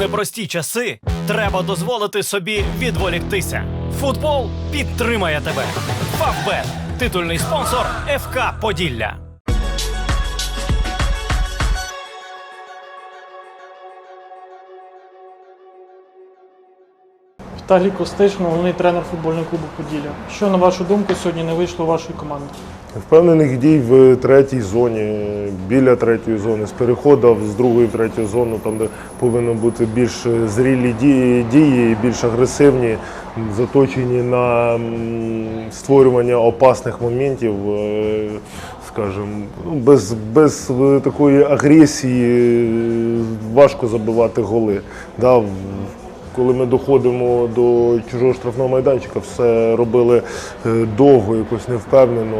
непрості часи треба дозволити собі відволіктися. Футбол підтримає тебе. Фавбет титульний спонсор ФК Поділля. Віталій Костишин, головний тренер футбольного клубу Поділля. Що, на вашу думку, сьогодні не вийшло у вашої команди? Впевнених дій в третій зоні, біля третьої зони, з переходу з другої в третю зону, там де повинні бути більш зрілі дії, дії більш агресивні, заточені на створювання опасних моментів, е, скажімо, ну, без, без такої агресії важко забивати голи. Да, в- коли ми доходимо до чужого штрафного майданчика, все робили е, довго, якось невпевнено,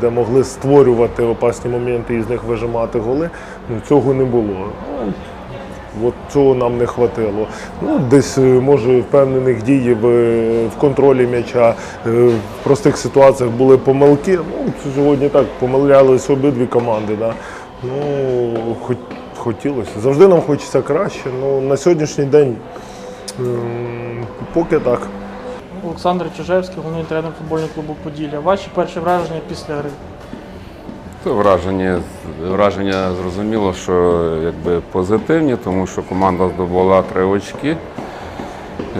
де могли створювати опасні моменти і з них вижимати голи. Ну, цього не було. От цього нам не хватило. Ну, десь е, може впевнених дій в, в контролі м'яча. е, В простих ситуаціях були помилки. Ну, сьогодні так помилялися обидві команди. Да? Ну, хоч, хотілося. Завжди нам хочеться краще. Ну, на сьогоднішній день поки так. Олександр Чижевський, головний тренер футбольного клубу Поділля. Ваші перші враження після гри? То враження, враження зрозуміло, що якби позитивні, тому що команда здобула три очки.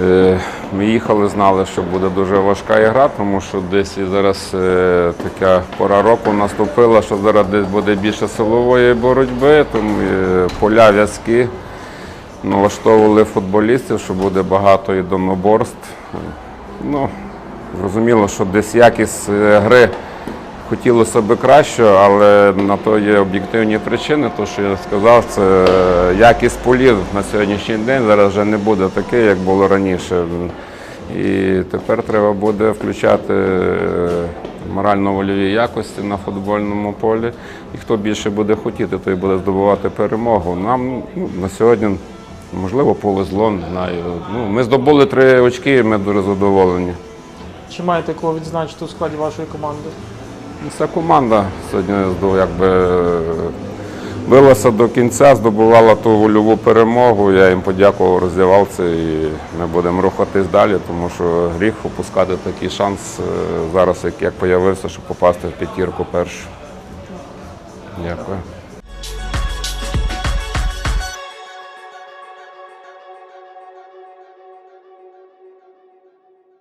Е, Ми їхали, знали, що буде дуже важка ігра, тому що десь і зараз е, така пора року наступила, що зараз десь буде більше силової боротьби, тому е, поля в'язки налаштовували футболістів, що буде багато єдиноборств. Ну, зрозуміло, що десь якість е, гри хотілося б краще, але на то є об'єктивні причини. То, що я сказав, це якість полів на сьогоднішній день зараз вже не буде таке, як було раніше. І тепер треба буде включати е, морально-вольові якості на футбольному полі. І хто більше буде хотіти, той буде здобувати перемогу. Нам ну, на сьогодні можливо повезло, не знаю. Ну, ми здобули три очки, і ми дуже задоволені. Чи маєте кого відзначити у складі вашої команди? Ця команда сьогодні якби е, билася до кінця, здобувала ту гольову перемогу. Я їм подякував роздівалці і ми будемо рухатись далі, тому що гріх опускати такий шанс е, зараз, як, появився, щоб попасти в п'ятірку першу. Дякую.